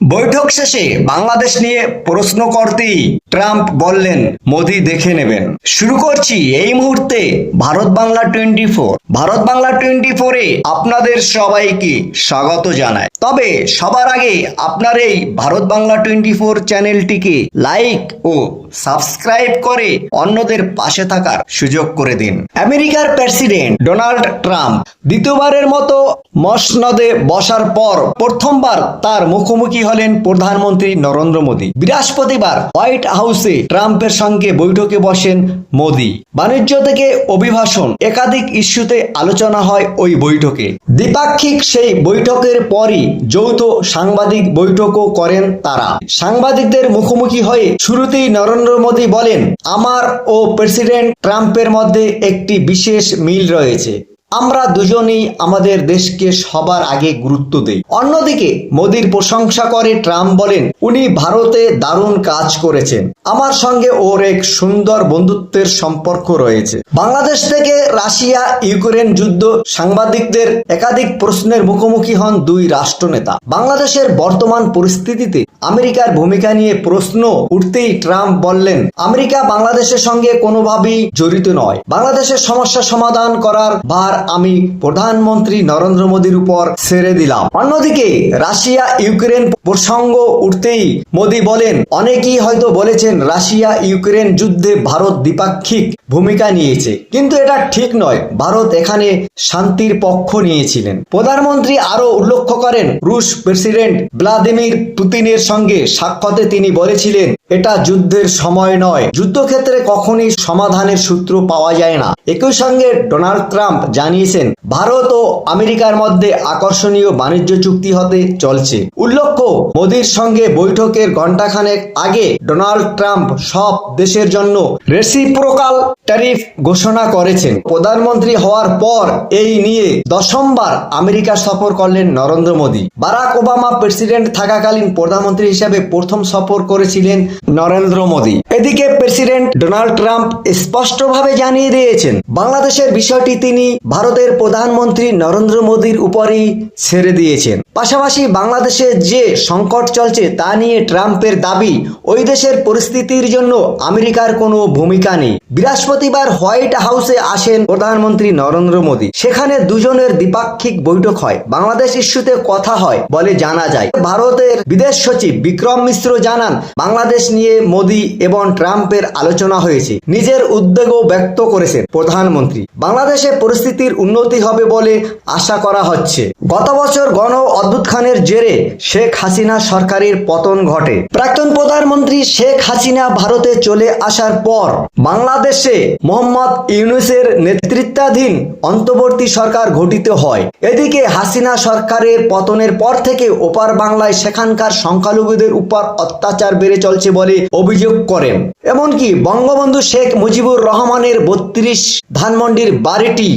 বৈঠক শেষে বাংলাদেশ নিয়ে প্রশ্ন করতেই ট্রাম্প বললেন, মোদি দেখে নেবেন। শুরু করছি এই মুহূর্তে Bharat Bangla twenty four. Bharat Bangla twenty ফোরে আপনাদের সবাইকে স্বাগত জানায় তবে সবার আগে আপনার এই ভারত বাংলা টোয়েন্টি ফোর চ্যানেলটিকে লাইক ও সাবস্ক্রাইব করে অন্যদের পাশে থাকার সুযোগ করে দিন। আমেরিকার প্রেসিডেন্ট ডোনাল্ড ট্রাম্প দ্বিতীয়বারের মতো মসনদে বসার পর প্রথমবার তার মুখোমুখি হলেন প্রধানমন্ত্রী নরেন্দ্র মোদী। বৃহস্পতিবার হোয়াইট হাউসে ট্রাম্পের সঙ্গে বৈঠকে বসেন মোদী। বাণিজ্য থেকে অভিভাষণ একাধিক ইস্যুতে আলোচনা হয় ওই বৈঠকে। দ্বিপাক্ষিক সেই বৈঠকের পরই যৌথ সাংবাদিক বৈঠকও করেন তারা। সাংবাদিকদের মুখোমুখি হয়ে শুরুতেই নরেন্দ্র মোদী বলেন, আমার ও প্রেসিডেন্ট ট্রাম্পের মধ্যে একটি বিশেষ মিল রয়েছে। আমরা দুজনেই আমাদের দেশকে সবার আগে গুরুত্ব দেই। অন্যদিকে মোদির প্রশংসা করে ট্রাম্প বলেন, উনি ভারতে দারুণ কাজ করেছেন। আমার সঙ্গে ওর এক সুন্দর বন্ধুত্বের সম্পর্ক রয়েছে। বাংলাদেশ থেকে রাশিয়া, ইউক্রেন যুদ্ধ, সাংবাদিকদের একাধিক প্রশ্নের মুখোমুখি হন দুই রাষ্ট্রনেতা। বাংলাদেশের বর্তমান পরিস্থিতিতে আমেরিকার ভূমিকা নিয়ে প্রশ্ন উঠতেই ট্রাম্প বললেন, আমেরিকা বাংলাদেশের সঙ্গে কোনোভাবেই জড়িত নয়। বাংলাদেশের সমস্যা সমাধান করার ভার আমি প্রধানমন্ত্রী নরেন্দ্র মোদীর উপর ছেড়ে দিলাম। অন্যদিকে রাশিয়া, ইউক্রেন প্রসঙ্গ উঠতেই মোদী বলেন, অনেকেই হয়তো বলেছেন রাশিয়া, ইউক্রেন যুদ্ধে ভারত দ্বিপাক্ষিক ভূমিকা নিয়েছে। কিন্তু এটা ঠিক নয়, ভারত এখানে শান্তির পক্ষ নিয়েছিলেন। প্রধানমন্ত্রী আরও উল্লেখ করেন, রুশ প্রেসিডেন্ট ভ্লাদিমির পুতিনের সঙ্গে সাক্ষাতে তিনি বলেছিলেন এটা যুদ্ধের সময় নয়। যুদ্ধক্ষেত্রে কখনই সমাধানের সূত্র পাওয়া যায় না। একই সঙ্গে ডোনাল্ড ট্রাম্প জানিয়েছেন, ভারত ও আমেরিকার মধ্যে আকর্ষণীয় বাণিজ্য চুক্তি হতে চলছে। উল্লেখ্য, মোদির সঙ্গে বৈঠকের ঘণ্টাখানেক আগে ডোনাল্ড ট্রাম্প সব দেশের জন্য রেসিপ্রোকাল ট্যারিফ ঘোষণা করেছেন। প্রধানমন্ত্রী হওয়ার পর এই নিয়ে দশমবার আমেরিকা সফর করলেন Narendra Modi. Barack Obama president থাকাকালীন প্রধানমন্ত্রী হিসেবে প্রথম সফর করেছিলেন নরেন্দ্র মোদী। এদিকে প্রেসিডেন্ট ডোনাল্ড ট্রাম্প স্পষ্টভাবে জানিয়ে দিয়েছেন, বাংলাদেশের বিষয়টি তিনি ভারতের প্রধানমন্ত্রী নরেন্দ্র মোদীর উপরই ছেড়ে দিয়েছেন। পাশাপাশি বাংলাদেশে যে সংকট চলছে তা নিয়ে ট্রাম্পের দাবি, ওই দেশের পরিস্থিতির জন্য আমেরিকার কোনো ভূমিকা নেই। বৃহস্পতিবার হোয়াইট হাউসে আসেন প্রধানমন্ত্রী নরেন্দ্র মোদী। সেখানে দুজনের দ্বিপাক্ষিক বৈঠক হয়। বাংলাদেশ ইস্যুতে কথা হয় বলে জানা যায়। ভারতের বিদেশ সচিব বিক্রম মিশ্র জানান, বাংলাদেশ নিয়ে মোদী এবং ট্রাম্পের আলোচনা হয়েছে। নিজের উদ্বেগও ব্যক্ত করেছেন প্রধানমন্ত্রী। বাংলাদেশে পরিস্থিতির উন্নতি হবে বলে আশা করা হচ্ছে। গত বছর গণ অদ্ভুত খানের জেরে শেখ হাসিনা সরকারের পতন ঘটে। প্রাক্তন প্রধানমন্ত্রী শেখ হাসিনা ভারতে চলে আসার পর বাংলাদেশে মোহাম্মদ ইউনুসের নেতৃত্বাধীন অন্তর্বর্তী সরকার গঠিত হয়। এদিকে হাসিনা সরকারের পতনের পর থেকে ওপার বাংলায় সেখানকার সংখ্যালঘুদের উপর অত্যাচার বেড়ে চলছে বলে অভিযোগ করেন। এমনকি বঙ্গবন্ধু শেখ মুজিবুর রহমানের বত্রিশ ধানমন্ডির বাড়িটি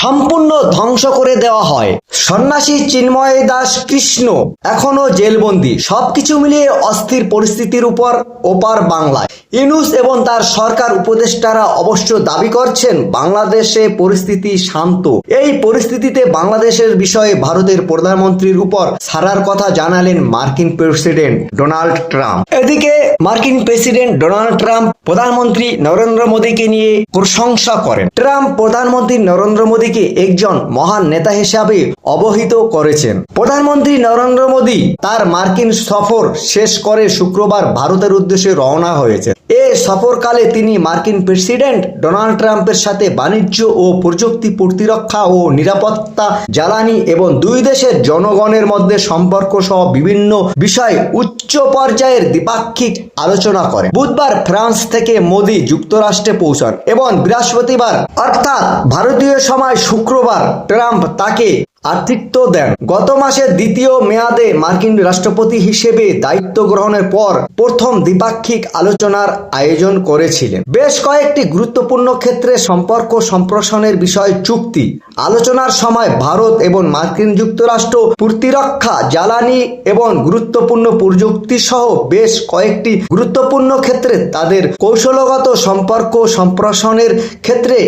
সম্পূর্ণ ধ্বংস করে দেওয়া হয়। সন্ন্যাসী চিন্ময় দাস কৃষ্ণ এখনও জেলবন্দি। সবকিছু মিলিয়ে অস্থির পরিস্থিতির উপর ওপার বাংলায়। ইনুস এবং তার সরকার উপদেষ্টারা অবশ্য দাবি করছেন, বাংলাদেশে পরিস্থিতি শান্ত। এই পরিস্থিতিতে বাংলাদেশের বিষয়ে ভারতের প্রধানমন্ত্রীর উপর ছাড়ার কথা জানালেন মার্কিন প্রেসিডেন্ট ডোনাল্ড ট্রাম্প। এদিকে মার্কিন প্রেসিডেন্ট ডোনাল্ড ট্রাম্প প্রধানমন্ত্রী নরেন্দ্র মোদীকে নিয়ে প্রশংসা করেন। ট্রাম্প প্রধানমন্ত্রী নরেন্দ্র মোদীকে একজন মহান নেতা হিসাবে অবহিত করেছেন। প্রধানমন্ত্রী নরেন্দ্র মোদী তার মার্কিন সফর শেষ করে শুক্রবার ভারতের উদ্দেশ্যে রওনা হয়েছে সফরকালে তিনি মার্কিন প্রেসিডেন্ট ডোনাল্ড ট্রাম্পের সাথে বাণিজ্য ও প্রযুক্তি প্রতিরক্ষা ও নিরাপত্তা জ্বালানি এবং দুই দেশের জনগণের মধ্যে সম্পর্ক সহ বিভিন্ন বিষয়ে উচ্চ পর্যায়ের দ্বিপাক্ষিক আলোচনা করেন। বুধবার ফ্রান্স থেকে মোদি যুক্তরাষ্ট্রে পৌঁছান এবং বৃহস্পতিবার অর্থাৎ ভারতীয় সময় শুক্রবার ট্রাম্প তাকে আতিথ্য দেন। গত মাসের দ্বিতীয় মেয়াদে মার্কিন রাষ্ট্রপতি হিসেবে দায়িত্ব গ্রহণের পর প্রথম দ্বিপাক্ষিক আলোচনার আয়োজন করেছিলেন। বেশ কয়েকটি গুরুত্বপূর্ণ ক্ষেত্রে সম্পর্ক সম্প্রসারণের বিষয় চুক্তি, আলোচনার সময় ভারত এবং মার্কিন যুক্তরাষ্ট্র প্রতিরক্ষা, জ্বালানি এবং গুরুত্বপূর্ণ প্রযুক্তি সহ বেশ কয়েকটি গুরুত্বপূর্ণ ক্ষেত্রে তাদের কৌশলগত সম্পর্ক সম্প্রসারণের ক্ষেত্রে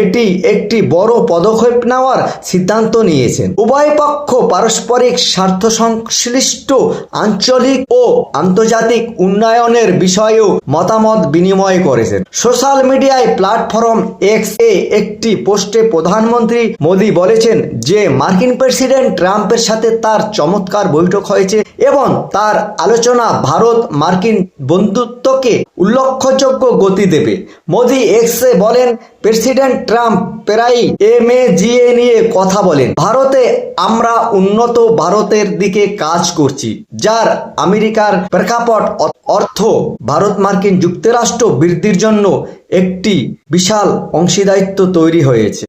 এটি একটি বড় পদক্ষেপ নেওয়ার সিদ্ধান্ত নিয়েছেন। করেছেন। উভয় পক্ষ পারস্পরিক স্বার্থ সংশ্লিষ্ট, আঞ্চলিক ও আন্তর্জাতিক উন্নয়নের বিষয়েও মতামত বিনিময় করেছেন। সোশ্যাল মিডিয়ায় প্ল্যাটফর্ম এক্স এ একটি পোস্টে প্রধানমন্ত্রী মোদী বলেছেন যে, মার্কিন প্রেসিডেন্ট ট্রাম্পের সাথে তার চমৎকার বৈঠক হয়েছে এবং তার আলোচনা ভারত মার্কিন বন্ধুত্বকে উল্লেখযোগ্য গতি দেবে। মোদী এক্সে বলেন, প্রেসিডেন্ট ট্রাম্প প্রায়ই এ নিয়ে কথা বলেন। ভারতে আমরা উন্নত ভারতের দিকে কাজ করছি, যার আমেরিকার প্রেক্ষাপট অর্থ ভারত মার্কিন যুক্তরাষ্ট্র বৃদ্ধির জন্য একটি বিশাল অংশীদায়িত্ব তৈরি হয়েছে।